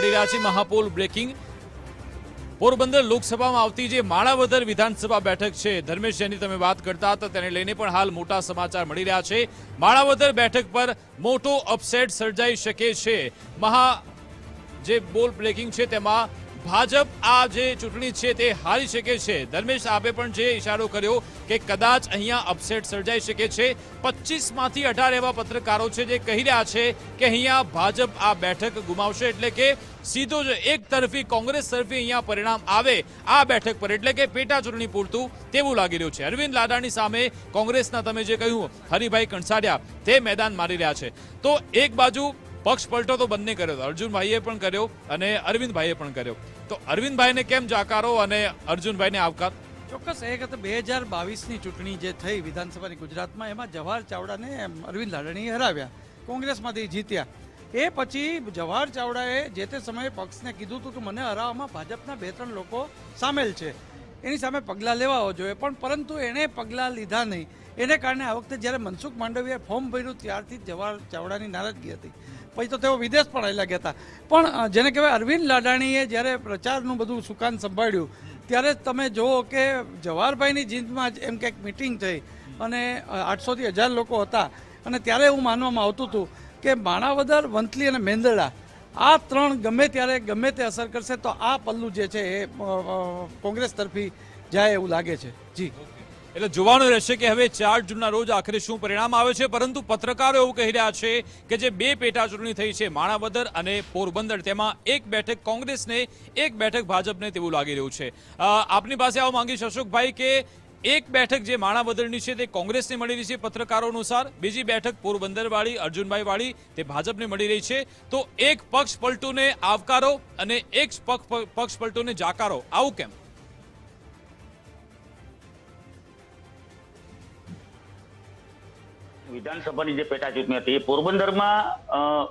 મળી રહ્યા છે મહાપોલ બ્રેકિંગ. પોરબંદર લોકસભામાં આવતી જે માણાવદર વિધાનસભા બેઠક છે, ધર્મેશ જેની તમે વાત કરતા હતા, તેને લઈને પણ હાલ મોટા સમાચાર મળી રહ્યા છે. માણાવદર બેઠક પર મોટો અપસેટ સર્જાઈ શકે છે. મહા જે બોલ બ્રેકિંગ છે, તેમાં ભાજપ આ જે ચૂંટણી છે તે હારી શકે છે. ધર્મેશ આપે પણ જે ઇશારો કર્યો કે કદાચ અહીંયા અપસેટ સર્જાઈ શકે છે. પચીસમાંથી અઢાર એવા પત્રકારો છે જે કહી રહ્યા છે કે અહીંયા ભાજપ આ બેઠક ગુમાવશે એટલે કે સીધો જ એક તરફી કોંગ્રેસ તરફી અહીંયા પરિણામ આવે આ બેઠક પર. એટલે કે પેટા ચૂંટણી પૂરતું તેવું લાગી રહ્યું છે. અરવિંદ લાડાની સામે કોંગ્રેસના તમે જે કહ્યું, હરિભાઈ કંસાડિયા તે મેદાન મારી રહ્યા છે. તો એક બાજુ પક્ષ પલટો તો બંને કર્યો હતો અર્જુનભાઈએ પણ કર્યો અને અરવિંદભાઈએ પણ કર્યો. તો અરવિંદભાઈને કેમ જાકારો અને અર્જુનભાઈને આવકાર? ચોક્કસ, એક વખતે બે હજાર બાવીસની ચૂંટણી જે થઈ વિધાનસભાની ગુજરાતમાં, એમાં જવાહર ચાવડાને અરવિંદ લાડણીએ હરાવ્યા, કોંગ્રેસમાંથી જીત્યા. એ પછી જવાહર ચાવડાએ જે તે સમયે પક્ષને કીધું હતું કે મને હરાવવામાં ભાજપના બે ત્રણ લોકો સામેલ છે. એની સામે પગલાં લેવા જોઈએ. પણ પરંતુ એણે પગલાં લીધા નહીં. એને કારણે આ વખતે જ્યારે મનસુખ માંડવીએ ફોર્મ ભર્યું ત્યારથી જવાહર ચાવડાની નારાજગી હતી. પછી તો તેઓ વિદેશ પણ આવેલા ગયા હતા. પણ જેને કહેવાય અરવિંદ લાડાણીએ જ્યારે પ્રચારનું બધું સુકાન સંભાળ્યું, ત્યારે તમે જુઓ કે જવાહરભાઈની જીંદમાં જ એમ કંઈક મિટિંગ થઈ અને આઠસોથી હજાર લોકો હતા. અને ત્યારે એવું માનવામાં આવતું હતું કે માણાવદર, વંથલી અને મેંદરડા આ ત્રણ ગમે ત્યારે ગમે તે અસર કરશે તો આ પલ્લું જે છે એ કોંગ્રેસ તરફી જાય એવું લાગે છે. જી. એટલે જોવાનું રહેશે કે હવે ચાર જૂનના રોજ આખરે શું પરિણામ આવે છે, પરંતુ પત્રકારો એવું કહી રહ્યા છે કે જે બે પેટા ચૂંટણી થઈ છે, માણાવદર અને પોરબંદર, તેમાં એક બેઠક કોંગ્રેસને, એક બેઠક ભાજપને તેવું લાગી રહ્યું છે. આપની પાસે આવું માંગીશ અશોકભાઈ કે એક બેઠક જે માણાવદરની છે તે કોંગ્રેસને રહી છે પત્રકારો અનુસાર. બીજી બેઠક પોરબંદરવાળી, અર્જુનભાઈવાળી અર્જુનભાઈ વાળી તે ભાજપને મળી રહી છે. તો એક પક્ષ પલટુને આવકારો અને એક પક્ષ પલટુને જાકારો. આવું કેમ? વિધાનસભાની જે પેટા ચૂંટણી હતી પોરબંદરમાં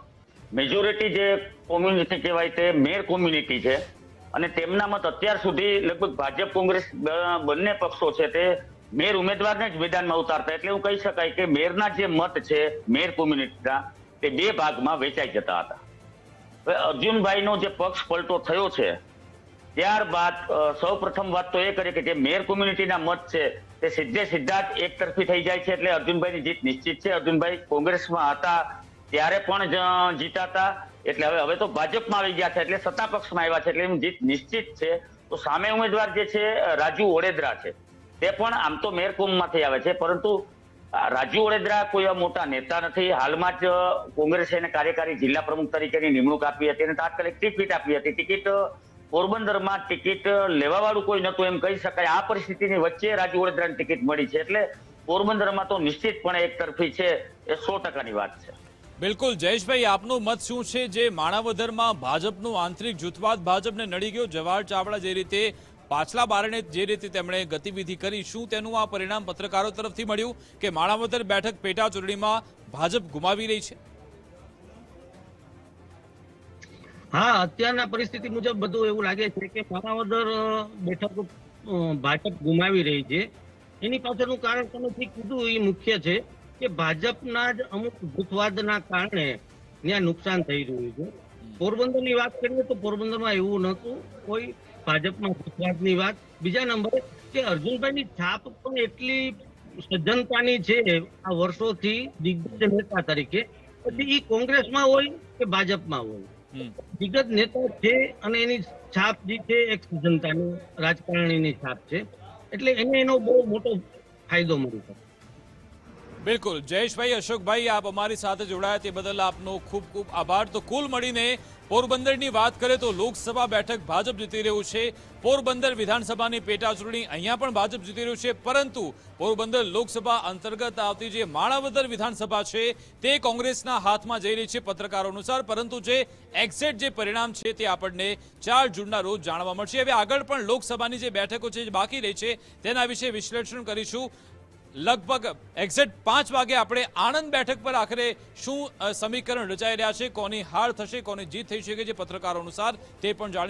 મેજોરિટી જે કોમ્યુનિટી કહેવાય તે મેર કોમ્યુનિટી છે. અને તેમના મત અત્યાર સુધી લગભગ ભાજપ, કોંગ્રેસ બંને પક્ષો છે તે મેર ઉમેદવારને જ મેદાનમાં ઉતારતા એટલે એવું કહી શકાય કે મેરના જે મત છે, મેર કોમ્યુનિટીના, તે બે ભાગમાં વેચાઈ જતા હતા. હવે અર્જુનભાઈનો જે પક્ષ પલટો થયો છે, ત્યારબાદ સૌ પ્રથમ વાત તો એ કરી કે જે મેયર કોમ્યુનિટીના મત છે, તે સીધે સીધા એક તરફી થઈ જાય છે એટલે અર્જુનભાઈની જીત નિશ્ચિત છે. અર્જુનભાઈ કોંગ્રેસમાં હતા, ત્યારે પણ જીતા જીતાતા. એટલે હવે હવે તો ભાજપમાં આવી ગયા છે, એટલે સત્તા પક્ષમાં આવ્યા છે, એટલે એમ જીત નિશ્ચિત છે. તો સામે ઉમેદવાર જે છે રાજુ ઓડેદરા છે. તે પણ આમ તો મેયર કોમમાંથી આવે છે, પરંતુ રાજુ ઓડેદરા કોઈ એવા મોટા નેતા નથી. હાલમાં જ કોંગ્રેસે એને કાર્યકારી જિલ્લા પ્રમુખ તરીકેની નિમણૂક આપી હતી અને તાત્કાલિક ટિકિટ આપી હતી. ટિકિટ પોરબંદરમાં ટિકિટ લેવા વાળું કોઈ નહોતું એમ કહી શકાય. આ પરિસ્થિતિની વચ્ચે રાજુ ઓડેદરાની ટિકિટ મળી છે. એટલે પોરબંદરમાં તો નિશ્ચિતપણે એક તરફી છે, એ સો ટકાની વાત છે. બિલકુલ, જયેશભાઈ, આપનું મત શું છે? જે માણાવદરમાં ભાજપનું આંતરિક જૂથવાદ ભાજપને નડી ગયો, જવાહર ચાવડા જે રીતે પાછલા બારણે જે રીતે તેમણે ગતિવિધિ કરી, શું તેનું આ પરિણામ પત્રકારો તરફથી મળ્યું કે માણાવદર બેઠક પેટા ચૂંટણીમાં ભાજપ ગુમાવી રહી છે? હા, અત્યારના પરિસ્થિતિ મુજબ બધું એવું લાગે છે કે માણાવદર બેઠક ભાજપ ગુમાવી રહી છે. એની પાછળનું કારણ તમે ઠીક કીધું, એ મુખ્ય છે. કે ભાજપના જ અમુક જૂથવાદના કારણે ત્યાં નુકસાન થઈ રહ્યું છે. પોરબંદરની વાત કરીએ તો પોરબંદરમાં એવું નહોતું. કોઈ ભાજપમાં જૂથવાદની વાત. બીજા નંબરે કે અર્જુનભાઈની છાપ પણ એટલી સજ્જનતાની છે આ વર્ષોથી દિગ્ગજ નેતા તરીકે. પછી ઈ કોંગ્રેસમાં હોય કે ભાજપમાં હોય. દિગ્ગજ નેતા છે અને એની છાપ જે છે એક સજ્જનતાની રાજકારણીની છાપ છે. એટલે એને એનો બહુ મોટો ફાયદો મળી શકે. બિલકુલ. જયેશભાઈ, અશોકભાઈ, આપ અમારી સાથે જોડાયા તે બદલ આપનો ખૂબ ખૂબ આભાર. તો કુલ મળીને પોરબંદરની વાત કરીએ તો લોકસભા બેઠક ભાજપ જીતી રહ્યું છે. પોરબંદર વિધાનસભાની પેટાચૂંટણી અહીંયા પણ ભાજપ જીતી રહ્યું છે. પરંતુ પોરબંદર લોકસભા અંતર્ગત આવતી જે માણાવદર વિધાનસભા છે, તે કોંગ્રેસના હાથમાં જઈ રહી છે પત્રકારો અનુસાર. પરંતુ જે એક્ઝેક્ટ જે પરિણામ છે તે આપણને ચાર જૂનના રોજ જાણવા મળશે. હવે આગળ પણ લોકસભાની જે બેઠકો છે, જે બાકી રહી છે, તેના વિશે વિશ્લેષણ કરીશું. લગભગ એક્ઝેક્ટ પાંચ વાગે આપણે આણંદ બેઠક પર આખરે શું સમીકરણ રચાઈ રહ્યા છે, કોની હાર થશે, કોની જીત થઈ શકે છે પત્રકારો અનુસાર તે પણ જાણી